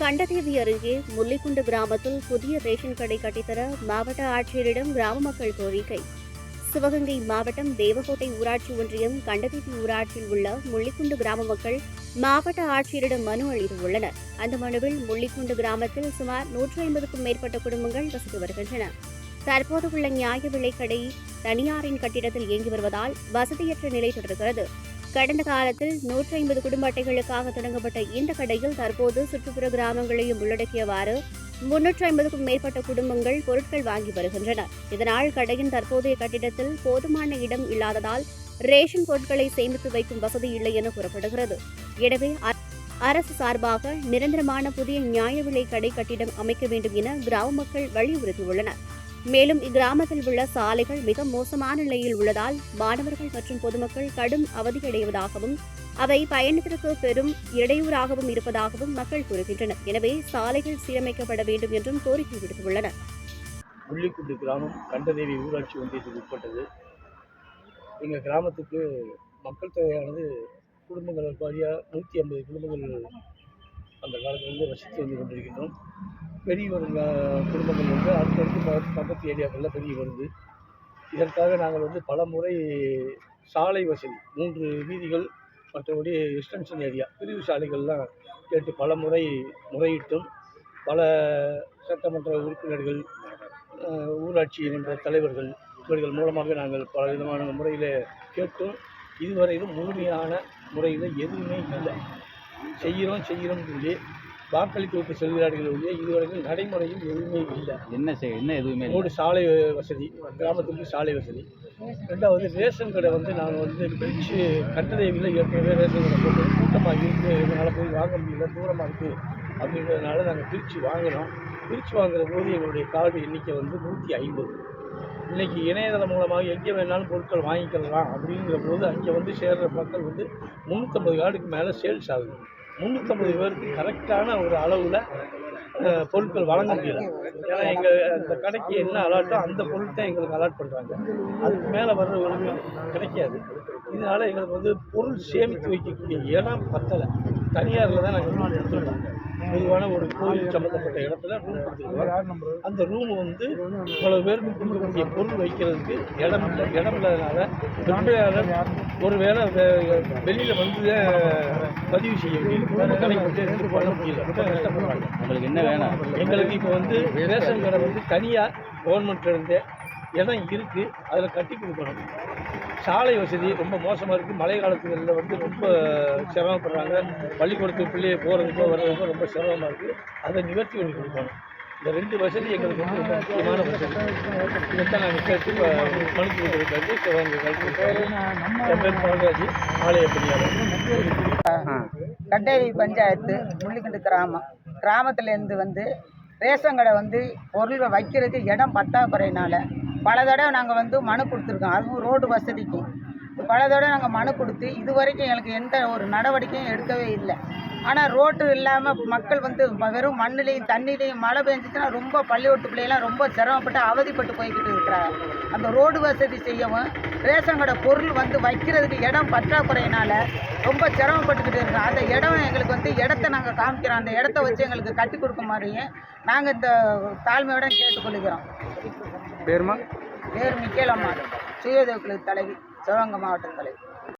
கண்டதேவி அருகே முல்லிக்குண்டு கிராமத்தில் புதிய ரேஷன் கடை கட்டித்தர மாவட்ட ஆட்சியரிடம் கிராம மக்கள் கோரிக்கை. சிவகங்கை மாவட்டம் தேவகோட்டை ஊராட்சி ஒன்றியம் கண்டதேவி ஊராட்சியில் உள்ள முள்ளிக்குண்டு கிராம மக்கள் மாவட்ட ஆட்சியரிடம் மனு அளித்துள்ளனர். அந்த மனுவில் முள்ளிக்குண்டு கிராமத்தில் சுமார் நூற்றி ஐம்பதுக்கும் மேற்பட்ட குடும்பங்கள் வசித்து வருகின்றன. தற்போது உள்ள நியாய விலைக்கடை தனியாரின் கட்டிடத்தில் இயங்கி வருவதால் வசதியற்ற நிலை தொடர்கிறது. கடந்த காலத்தில் நூற்றி ஐம்பது குடும்ப அட்டைகளுக்காக தொடங்கப்பட்ட இந்த கடையில் தற்போது சுற்றுப்புற கிராமங்களையும் உள்ளடக்கியவாறு முன்னூற்றி ஐம்பதுக்கும் மேற்பட்ட குடும்பங்கள் பொருட்கள் வாங்கி வருகின்றனர் இதனால் கடையின் தற்போதைய கட்டிடத்தில் போதுமான இடம் இல்லாததால் ரேஷன் பொருட்களை சேமித்து வைக்கும் வசதி இல்லை என கூறப்படுகிறது. எனவே அ- அரசு சார்பாக நிரந்தரமான புதிய நியாய விலை கடை கட்டிடம் அமைக்க வேண்டும் என கிராம மக்கள் வலியுறுத்தியுள்ளனர். மேலும் இக்கிராமத்தில் உள்ள சாலைகள் மிக மோசமான நிலையில் உள்ளதால் மாணவர்கள் மற்றும் பொதுமக்கள் கடும் அவதியடைவதாகவும் அவை பயணத்திற்கு பெரும் இடையூறாகவும் இருப்பதாகவும் மக்கள் கூறுகின்றனர். எனவே சாலைகள் சீரமைக்கப்பட வேண்டும் என்றும் கோரிக்கை விடுத்துள்ளனர். முள்ளிக்குண்டு கிராமம் கண்டதேவி ஊராட்சி ஒன்றியத்துக்கு உட்பட்டது. எங்கள் கிராமத்துக்கு மக்கள் தொகையானது குடும்பங்கள் வாரியாக நூற்றி ஐம்பது குடும்பங்கள் அந்த காலத்திலிருந்து வசித்து வந்து கொண்டிருக்கின்றோம். பெரிய ஒரு குடும்பங்கள் வந்து அடுத்தடுத்து பக்கத்து பக்கத்து ஏரியாக்களில் பெரிய வருது. இதற்காக நாங்கள் வந்து பல முறை சாலை வசதி மூன்று வீதிகள் மற்றபடி எக்ஸ்டென்ஷன் ஏரியா பிரிவு சாலைகள்லாம் கேட்டு பல முறை முறையிட்டும். பல சட்டமன்ற உறுப்பினர்கள் ஊராட்சி மன்ற தலைவர்கள் இவர்கள் மூலமாக நாங்கள் பல விதமான முறையில் கேட்டும். இதுவரையிலும் முழுமையான முறையில் எதுவுமே இல்லை. செய்கிறோம் செய்கிறோம் சொல்லி வாக்களித்து விட்டு செல்கிறார்கள் ஒழிய இதுவரைக்கும் நடைமுறையில் எதுவுமே இல்லை. என்ன செய் என்ன எதுவுமே. ரோடு சாலை வசதி கிராமத்துக்கு சாலை வசதி. ரெண்டாவது ரேஷன் கடை வந்து நாங்கள் வந்து பிரித்து கட்டதேவியில் ஏற்கனவே ரேஷன் கடை போட்டு கூட்டமாக இருக்குது எங்களால் போய் வாங்க முடியல தூரமாக இருக்குது அப்படின்றதுனால நாங்கள் பிரித்து வாங்கினோம். பிரித்து வாங்குற போது எங்களுடைய கார்டு எண்ணிக்கை வந்து நூற்றி ஐம்பது. இன்னைக்கு இணையதளம் மூலமாக எங்கே வேணாலும் பொருட்கள் வாங்கிக்கலாம் அப்படிங்கிற போது அங்கே வந்து சேர்கிற மக்கள் வந்து முந்நூற்றம்பது கார்டுக்கு மேலே சேல்ஸ் ஆகுது. முந்நூற்றம்பது பேருக்கு கரெக்டான ஒரு அளவில் பொருட்கள் வழங்க முடியல. ஏன்னா எங்கள் அந்த கடைக்கு என்ன அலாட்டோ அந்த பொருள் தான் எங்களுக்கு அலாட் பண்ணுறாங்க அதுக்கு மேலே வர்றவங்களுக்கு கிடைக்காது. இதனால் எங்களுக்கு வந்து பொருள் சேமித்து வைக்கக்கூடிய இடம் பத்தலை. தனியாரில் தான் நாங்கள் எடுத்துருக்காங்க பொதுவான ஒரு கோயில் சம்மந்தப்பட்ட இடத்துல ரூம் கொடுத்துருக்கோம் அந்த ரூம் வந்து இவ்வளவு பேருக்கு கொடுக்கக்கூடிய பொருள் வைக்கிறதுக்கு இடம் இல்லை. இடம் இல்லாதனால விற்பனையாளர் ஒருவேளை வெளியில வந்து பதிவு செய்ய வேண்டியது கடைக்கு வந்து எடுத்து பண்ண முடியல. ரொம்ப கஷ்டப்படுறாங்க. உங்களுக்கு என்ன வேணும் எங்களுக்கு இப்போ வந்து ரேஷன் கடை வந்து தனியாக கவர்மெண்ட்ல இருந்தே இடம் இருக்குது அதில் கட்டி கொடுக்கணும். சாலை வசதி ரொம்ப மோசமாக இருக்குது மழை காலத்துகளில் வந்து ரொம்ப சிரமப்படுறாங்க. பள்ளிக்கூடத்துக்கு பிள்ளையை போகிறதுக்கோ வர்றதுக்கோ ரொம்ப சிரமமாக இருக்குது அதை நிவர்த்தி பண்ணி கொடுக்கணும். இந்த ரெண்டு வசதி எங்களுக்கு வந்து ரொம்ப முக்கியமான வசதி. இதைத்தான் நாங்கள் கேட்டு மனு கொடுக்குறதுக்கு சிவகங்கை கல்வி என் பேர் ஆலய பணியாளர். கட்டேரி பஞ்சாயத்து முள்ளிக்கண்டு கிராமம். கிராமத்துலேருந்து வந்து ரேஷன் கடை வந்து பொருள் வைக்கிறதுக்கு இடம் பற்றாக்குறையினால பல தடவை நாங்கள் வந்து மனு கொடுத்துருக்கோம். அதுவும் ரோடு வசதிக்கு. பல தடவை நாங்கள் மனு கொடுத்து இது வரைக்கும் எங்களுக்கு எந்த ஒரு நடவடிக்கையும் எடுக்கவே இல்லை. ஆனால் ரோட்டு இல்லாமல் மக்கள் வந்து வெறும் மண்ணுலேயும் தண்ணிலையும் மழை பெஞ்சிச்சுன்னா ரொம்ப பள்ளிக்கூட்டு பிள்ளைகளாம் ரொம்ப சிரமப்பட்டு அவதிப்பட்டு போய்கிட்டு இருக்கிறாங்க. அந்த ரோடு வசதி செய்யவும் ரேஷன் கடை பொருள் வந்து வைக்கிறதுக்கு இடம் பற்றாக்குறையினால ரொம்ப சிரமப்பட்டுக்கிட்டு இருக்கோம் அந்த இடம் எங்களுக்கு வந்து இடத்த நாங்கள் காமிக்கிறோம். அந்த இடத்த வச்சு எங்களுக்கு கட்டி கொடுக்க மாதிரியும் நாங்கள் இந்த தாழ்மையுடன் கேட்டுக்கொள்கிறோம். பேருமா பேர் மிக்கேலம்மா சுயதொகுலு தலைவி சிவகங்கை மாவட்ட தலைவி.